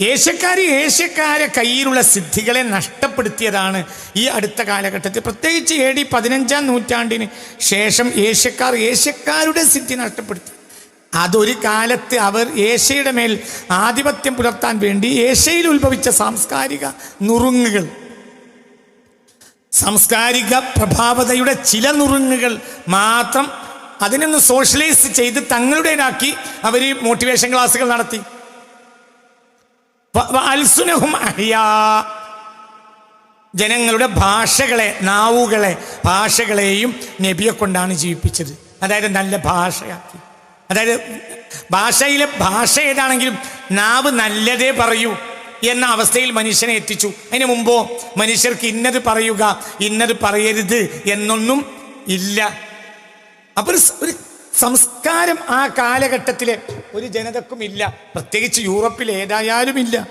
ഏഷ്യക്കാർ ഏഷ്യക്കാരെ കയ്യിലുള്ള സിദ്ധികളെ നഷ്ടപ്പെടുത്തിയതാണ് ഈ അടുത്ത കാലഘട്ടത്തിൽ. പ്രത്യേകിച്ച് എ ഡി പതിനഞ്ചാം നൂറ്റാണ്ടിന് ശേഷം ഏഷ്യക്കാർ ഏഷ്യക്കാരുടെ സിദ്ധി നഷ്ടപ്പെടുത്തി. അതൊരു കാലത്ത് അവർ ഏഷ്യയുടെ മേൽ ആധിപത്യം പുലർത്താൻ വേണ്ടി ഏഷ്യയിൽ ഉത്ഭവിച്ച സാംസ്കാരിക നുറുങ്ങുകൾ സാംസ്കാരിക പ്രഭാവതയുടെ ചില നുറുങ്ങുകൾ മാത്രം അതിനൊന്ന് സോഷ്യലൈസ് ചെയ്ത് തങ്ങളുടേതാക്കി അവർ മോട്ടിവേഷൻ ക്ലാസ്സുകൾ നടത്തി. ജനങ്ങളുടെ ഭാഷകളെ നാവുകളെ ഭാഷകളെയും നബിയെ കൊണ്ടാണ് ജീവിപ്പിച്ചത്. അതായത് നല്ല ഭാഷയാക്കി. അതായത് ഭാഷയിലെ ഭാഷ ഏതാണെങ്കിലും നാവ് നല്ലതേ പറയൂ എന്ന അവസ്ഥയിൽ മനുഷ്യനെ എത്തിച്ചു. അതിന് മുമ്പോ മനുഷ്യർക്ക് ഇന്നത് പറയുക ഇന്നത് പറയരുത് എന്നൊന്നും ഇല്ല. അപ്പൊ ഒരു ഒരു സംസ്കാരം ആ കാലഘട്ടത്തിലെ ഒരു ജനതക്കും ഇല്ല പ്രത്യേകിച്ച് യൂറോപ്പിൽ ഏതായാലും ഇല്ല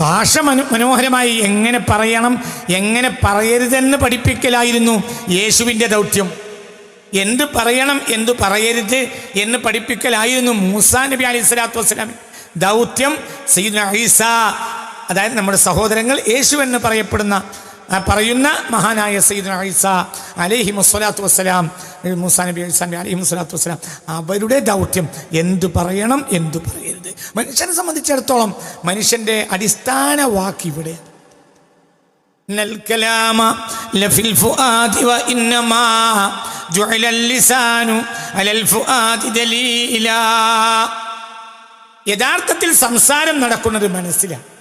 ഭാഷ മനു മനോഹരമായി എങ്ങനെ പറയണം എങ്ങനെ പറയരുതെന്ന് പഠിപ്പിക്കലായിരുന്നു യേശുവിന്റെ ദൗത്യം. എന്ത് പറയണം എന്ത് പറയരുത് എന്ന് പഠിപ്പിക്കലായിരുന്നു മൂസാ നബി അലൈഹി സ്വലാത്തു വസ്സലാം ദൗത്യം. സയ്യിദ് അതായത് നമ്മുടെ സഹോദരങ്ങൾ യേശു എന്ന് പറയപ്പെടുന്ന പറയുന്ന മഹാനായ സയ്യിദ് ഐസ അലഹി മുസ്വലാത്തു വസ്സലാം മൂസാ നബി ഐസാ അലഹി മുസ്വലാത്തു വസ്സലാം. അവരുടെ ദൗത്യം എന്തു പറയണം എന്തു പറയരുത്. മനുഷ്യനെ സംബന്ധിച്ചിടത്തോളം മനുഷ്യന്റെ അടിസ്ഥാന വാക്ക് ഇവിടെ. യഥാർത്ഥത്തിൽ സംസാരം നടക്കുന്നത് മനസ്സിലാണ്.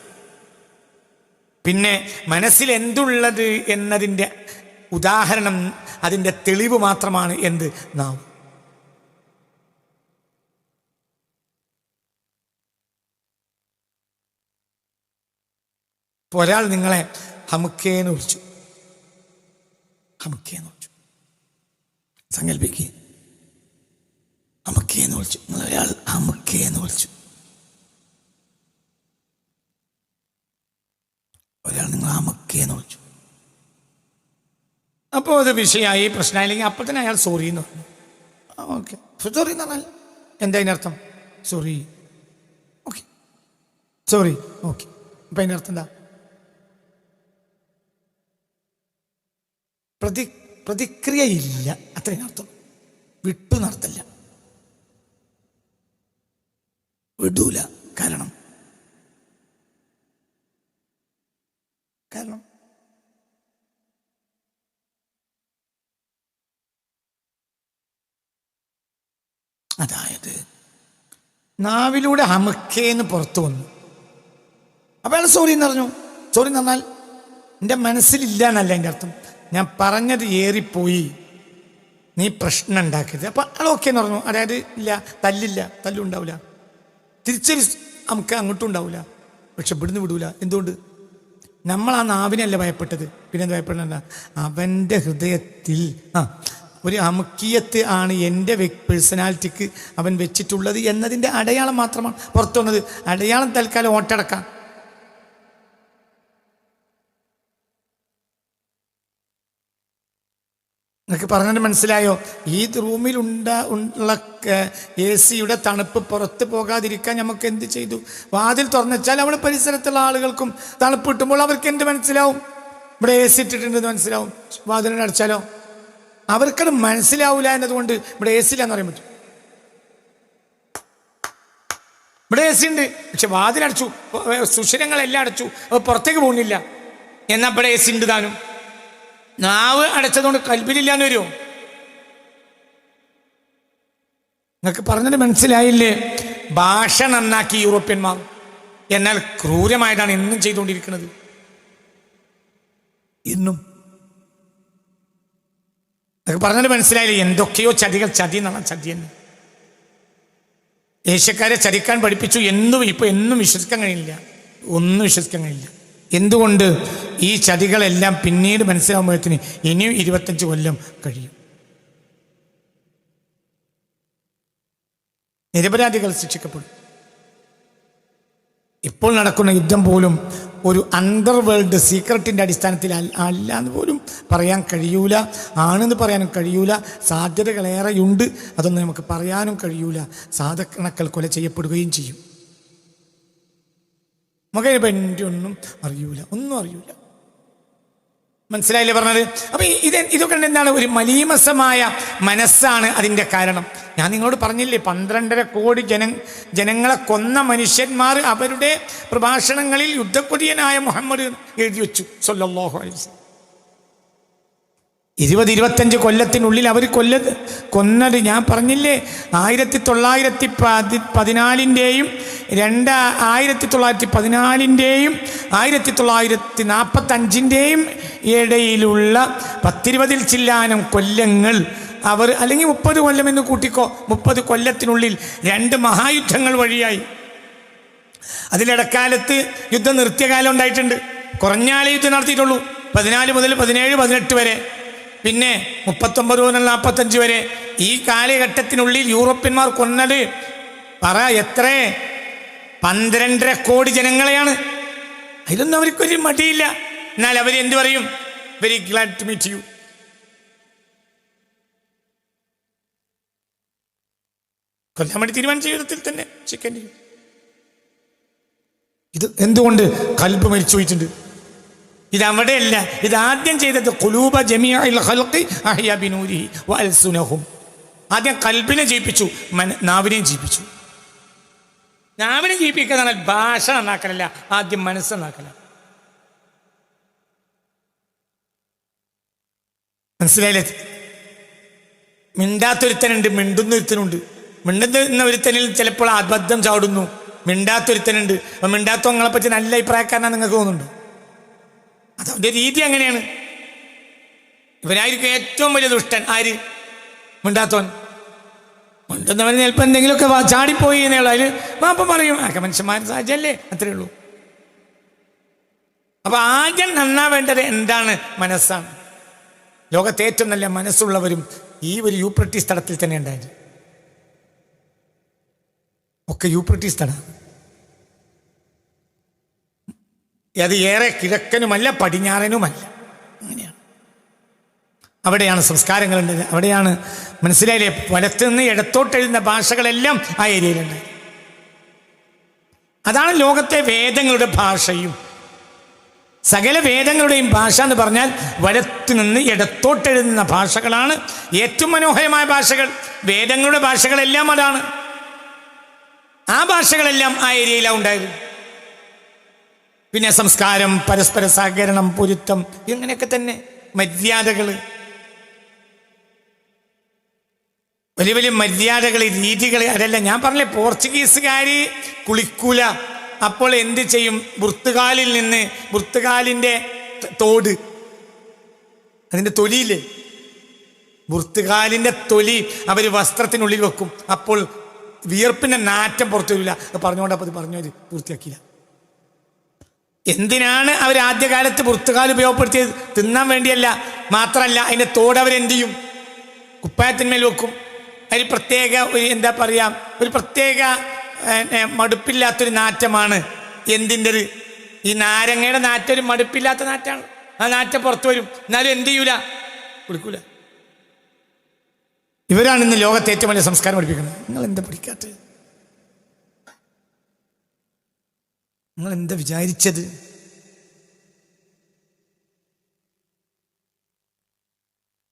പിന്നെ മനസ്സിൽ എന്തുള്ളത് എന്നതിന്റെ ഉദാഹരണം അതിന്റെ തെളിവ് മാത്രമാണ് എന്ത്? നാം ഇപ്പോൾ ഒരാൾ നിങ്ങളെ ഹമുക്കേന്ന് വിളിച്ചു. ഹമുക്കേന്ന് വിളിച്ചു. സങ്കല്പിക്കുക ഹമുക്കേന്ന് വിളിച്ചു. നിങ്ങളൊരാൾ ഹമുക്കേന്ന് വിളിച്ചു. ഒരാൾ നിങ്ങൾ ഹമുക്കേന്ന് വിളിച്ചു. അപ്പോൾ അത് വിഷയമായി പ്രശ്നമായില്ലെങ്കിൽ അപ്പോൾ തന്നെ അയാൾ സോറി എന്ന് പറഞ്ഞു. ഓക്കെ സോറി എന്ന് പറഞ്ഞാൽ? എന്താ അതിനർത്ഥം? സോറി ഓക്കെ സോറി ഓക്കെ അപ്പം അതിനർത്ഥം എന്താ? പ്രതി പ്രതിക്രിയയില്ല. അത്രയും അർത്ഥം വിട്ടു നടത്തില്ല വിടൂല. കാരണം കാരണം അതായത് നാവിലൂടെ ഹമക്കേന്ന് പുറത്തു വന്നു. അപ്പൊ അയാൾ സോറി എന്ന് പറഞ്ഞു. സോറി എന്ന് പറഞ്ഞാൽ എന്റെ മനസ്സിലില്ല എന്നല്ല എന്റെ അർത്ഥം. ഞാൻ പറഞ്ഞത് ഏറിപ്പോയി. നീ പ്രശ്നം ഉണ്ടാക്കരുത്. അപ്പൊ അയാൾ ഓക്കെ എന്ന് പറഞ്ഞു. അതായത് ഇല്ല തല്ലില്ല തല്ലുണ്ടാവില്ല തിരിച്ചൊരു നമുക്ക് അങ്ങോട്ടും ഉണ്ടാവില്ല. പക്ഷെ ഇവിടുന്ന് വിടൂല. എന്തുകൊണ്ട്? നമ്മൾ ആ നാവിനല്ല ഭയപ്പെട്ടത്? പിന്നെ ഭയപ്പെടുന്ന അവന്റെ ഹൃദയത്തിൽ ആ ഒരു അമുക്കിയത്ത് ആണ് എന്റെ പേഴ്സണാലിറ്റിക്ക് അവൻ വെച്ചിട്ടുള്ളത് എന്നതിന്റെ അടയാളം മാത്രമാണ്. പുറത്തു വന്നത് അടയാളം തൽക്കാലം ഓട്ടടക്കാം. നിങ്ങൾക്ക് പറഞ്ഞിട്ട് മനസ്സിലായോ? ഈ റൂമിൽ ഉണ്ട ഉള്ള എ സിയുടെ തണുപ്പ് പുറത്ത് പോകാതിരിക്കാൻ നമുക്ക് എന്ത് ചെയ്തു? വാതിൽ തുറന്നുവെച്ചാൽ അവിടെ പരിസരത്തുള്ള ആളുകൾക്കും തണുപ്പ് കിട്ടുമ്പോൾ അവർക്ക് എന്ത് മനസ്സിലാവും? ഇവിടെ എ സി ഇട്ടിട്ടുണ്ടെന്ന് മനസ്സിലാവും. വാതിലിനെ അടച്ചാലോ? അവർക്കത് മനസ്സിലാവില്ല എന്നതുകൊണ്ട് ഇവിടെ എ സി ഇല്ലാന്ന് പറയാൻ പറ്റും. ഇവിടെ എ സി ഉണ്ട്. പക്ഷെ വാതിലടച്ചു സുഷിരങ്ങളെല്ലാം അടച്ചു. അപ്പോൾ പുറത്തേക്ക് പോകുന്നില്ല. എന്നാ ഇവിടെ എ സി ഉണ്ട് താനും? നാവ് അടച്ചതുകൊണ്ട് കൽബിലില്ലാന്ന് വരുമോ നിങ്ങൾക്ക് പറഞ്ഞത് മനസ്സിലായില്ലേ? ഭാഷ നന്നാക്കി യൂറോപ്യന്മാർ. എന്നാൽ ക്രൂരമായതാണ് ഇന്നും ചെയ്തുകൊണ്ടിരിക്കുന്നത്. ഇന്നും. നിങ്ങൾക്ക് പറഞ്ഞത് മനസ്സിലായില്ലേ? എന്തൊക്കെയോ ചതികൾ ചതി എന്നാണ് ചതി എന്ന് ഏഷ്യക്കാരെ ചതിക്കാൻ പഠിപ്പിച്ചു. എന്നും ഇപ്പൊ എന്നും വിശ്വസിക്കാൻ കഴിയില്ല. ഒന്നും വിശ്വസിക്കാൻ കഴിയില്ല. എന്തുകൊണ്ട് ഈ ചതികളെല്ലാം പിന്നീട് മനസ്സിലാകുമ്പോഴത്തിന് ഇനിയും ഇരുപത്തഞ്ച് കൊല്ലം കഴിയും? നിരപരാധികൾ ശിക്ഷിക്കപ്പെടും. ഇപ്പോൾ നടക്കുന്ന യുദ്ധം പോലും ഒരു അണ്ടർ വേൾഡ് സീക്രട്ടിന്റെ അടിസ്ഥാനത്തിൽ അല്ല എന്ന് പോലും പറയാൻ കഴിയൂല ആണെന്ന് പറയാനും കഴിയൂല സാധ്യതകളേറെയുണ്ട് അതൊന്നും നമുക്ക് പറയാനും കഴിയൂല. സാധക്കണക്കൾ കൊല ചെയ്യപ്പെടുകയും ചെയ്യും. നമുക്ക് എന്റെ ഒന്നും അറിയൂല ഒന്നും അറിയൂല. മനസ്സിലായില്ലേ പറഞ്ഞത്? അപ്പൊ ഇത് ഇതൊക്കെ എന്താണ്? ഒരു മലീമസമായ മനസ്സാണ് അതിന്റെ കാരണം. ഞാൻ നിങ്ങളോട് പറഞ്ഞില്ലേ പന്ത്രണ്ടര കോടി ജന ജനങ്ങളെ കൊന്ന മനുഷ്യന്മാർ അവരുടെ പ്രഭാഷണങ്ങളിൽ യുദ്ധക്കൊടിയനായ മുഹമ്മദ് എഴുതി വെച്ചു വസല്ലം. ഇരുപത് ഇരുപത്തഞ്ച് കൊല്ലത്തിനുള്ളിൽ അവർ കൊല്ലത് കൊന്നത് ഞാൻ പറഞ്ഞില്ലേ ആയിരത്തി തൊള്ളായിരത്തി പതി പതിനാലിന്റെയും രണ്ട് ആയിരത്തി തൊള്ളായിരത്തി പതിനാലിന്റെയും ആയിരത്തി തൊള്ളായിരത്തി നാൽപ്പത്തഞ്ചിന്റെയും ഇടയിലുള്ള പത്തിരുപതിൽ ചില്ലാനം കൊല്ലങ്ങൾ അവർ അല്ലെങ്കിൽ മുപ്പത് കൊല്ലം എന്ന് കൂട്ടിക്കോ മുപ്പത് കൊല്ലത്തിനുള്ളിൽ രണ്ട് മഹായുദ്ധങ്ങൾ വഴിയായി. അതിലിടക്കാലത്ത് യുദ്ധം നിർത്തിയ കാലം ഉണ്ടായിട്ടുണ്ട്. കുറഞ്ഞാലേ യുദ്ധം നടത്തിയിട്ടുള്ളൂ. പതിനാല് മുതൽ പതിനേഴ് പതിനെട്ട് വരെ. പിന്നെ മുപ്പത്തൊമ്പത് മുതൽ നാൽപ്പത്തഞ്ച് വരെ. ഈ കാലഘട്ടത്തിനുള്ളിൽ യൂറോപ്യന്മാർ കൊന്നത് പറ എത്ര? പന്ത്രണ്ടര കോടി ജനങ്ങളെയാണ്. അതിലൊന്നും അവർക്കൊരു മടിയില്ല. എന്നാൽ അവർ എന്തു പറയും? Very glad to meet you കൊല്ലാൻ വേണ്ടി തീരുമാനിച്ച ജീവിതത്തിൽ തന്നെ ചിക്കൻ ഇത് എന്തുകൊണ്ട് കൽപ്പ് മരിച്ചു പോയിട്ടുണ്ട്? ഇത് അവിടെയല്ല. ഇത് ആദ്യം ചെയ്തത് കുലൂബ വഅൽസുനഹും ആദ്യം കൽബിനെ ജയിപ്പിച്ചു നാവിനെയും ജയിപ്പിച്ചു. നാവിനെ ജീവിപ്പിക്കുന്ന ഭാഷ നന്നാക്കലല്ല ആദ്യം മനസ്സ് നന്നാക്കല മനസ്സിലായില്ലേ? മിണ്ടാത്തൊരുത്തനുണ്ട് മിണ്ടുന്ന ഒരുത്തനുണ്ട് മിണ്ടുന്ന ഒരുത്തനിൽ ചിലപ്പോൾ അബദ്ധം ചാടുന്നു. മിണ്ടാത്തൊരുത്തനുണ്ട്. അപ്പൊ മിണ്ടാത്തവങ്ങളെ പറ്റി നല്ല അഭിപ്രായക്കാരനാ നിങ്ങൾക്ക് തോന്നുന്നുണ്ട്? അതവന്റെ രീതി അങ്ങനെയാണ്. ഇവനായിരിക്കും ഏറ്റവും വലിയ ദുഷ്ടൻ. ആര്? മിണ്ടാത്തോൻ മിണ്ടുന്നവൻ ചിലപ്പോൾ എന്തെങ്കിലുമൊക്കെ ചാടിപ്പോയി എന്നുള്ള അതിൽ അപ്പം പറയും. ആകെ മനുഷ്യന്മാർ സാഹചര്യല്ലേ അത്രേ ഉള്ളൂ. അപ്പൊ ആദ്യം നന്നാവേണ്ടത് എന്താണ്? മനസ്സാണ്. ലോകത്തെ ഏറ്റവും നല്ല മനസ്സുള്ളവരും ഈ ഒരു യൂപ്രട്ടീസ് സ്ഥലത്തിൽ തന്നെ ഉണ്ടായത്. ഒക്കെ യൂപ്രട്ടീസ് സ്ഥലം അത് ഏറെ കിഴക്കനുമല്ല പടിഞ്ഞാറനുമല്ല. അവിടെയാണ് സംസ്കാരങ്ങളുണ്ട്. അവിടെയാണ് മനസ്സിലായില്ലേ? വലത്ത് നിന്ന് ഇടത്തോട്ട് എഴുതുന്ന ഭാഷകളെല്ലാം ആ ഏരിയയിലുണ്ട്. അതാണ് ലോകത്തെ വേദങ്ങളുടെ ഭാഷയും. സകല വേദങ്ങളുടെയും ഭാഷ എന്ന് പറഞ്ഞാൽ വലത്ത് നിന്ന് ഇടത്തോട്ട് എഴുതുന്ന ഭാഷകളാണ്. ഏറ്റവും മനോഹരമായ ഭാഷകൾ. വേദങ്ങളുടെ ഭാഷകളെല്ലാം അതാണ്. ആ ഭാഷകളെല്ലാം ആ ഏരിയയിലാണ് ഉണ്ടായത്. പിന്നെ സംസ്കാരം പരസ്പര സഹകരണം പൊരുത്തം ഇങ്ങനെയൊക്കെ തന്നെ മര്യാദകൾ വലിയ വലിയ മര്യാദകൾ രീതികൾ അതല്ല ഞാൻ പറഞ്ഞില്ലേ പോർച്ചുഗീസുകാർ കുളിക്കൂല. അപ്പോൾ എന്ത് ചെയ്യും? വൃത്തുകാലിൽ നിന്ന് വൃത്തുകാലിന്റെ തോട്. അതിന്റെ തൊലിയില്ലേ? വൃത്തുകാലിന്റെ തൊലി അവർ വസ്ത്രത്തിനുള്ളിൽ വെക്കും. അപ്പോൾ വിയർപ്പിന്റെ നാറ്റം പുറത്തു വരില്ല. അത് പറഞ്ഞുകൊണ്ട് അപ്പോൾ അത് പറഞ്ഞു പൂർത്തിയാക്കിയില്ല. എന്തിനാണ് അവർ ആദ്യകാലത്ത് പുറത്തുകാൽ ഉപയോഗപ്പെടുത്തിയത്? തിന്നാൻ വേണ്ടിയല്ല. മാത്രമല്ല അതിന്റെ തോട് ചെയ്യും? കുപ്പായത്തിന്മേൽ വെക്കും. അതിൽ പ്രത്യേക ഒരു എന്താ പറയുക ഒരു പ്രത്യേക മടുപ്പില്ലാത്തൊരു നാറ്റമാണ് എന്തിന്റെ ഒരു ഈ നാരങ്ങയുടെ നാറ്റം ഒരു മടുപ്പില്ലാത്ത നാറ്റാണ്. ആ നാറ്റം പുറത്തു വരും. എന്നാലും എന്ത് ചെയ്യൂല? കൊടുക്കൂല. ഇവരാണ് ഇന്ന് ലോകത്തെ ഏറ്റവും വലിയ സംസ്കാരം പഠിപ്പിക്കുന്നത്. നിങ്ങൾ എന്താ പഠിക്കാത്തത്? നിങ്ങൾ എന്താ വിചാരിച്ചത്?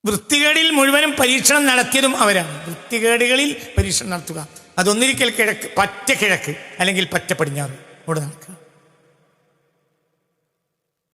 വൃത്തികേടിൽ മുഴുവനും പരീക്ഷണം നടത്തിയതും അവരാണ്. വൃത്തികേടുകളിൽ പരീക്ഷണം നടത്തുക. അതൊന്നിരിക്കൽ കിഴക്ക് പറ്റ കിഴക്ക് അല്ലെങ്കിൽ പറ്റ പടിഞ്ഞാറ്. അവിടെ നടക്കുക.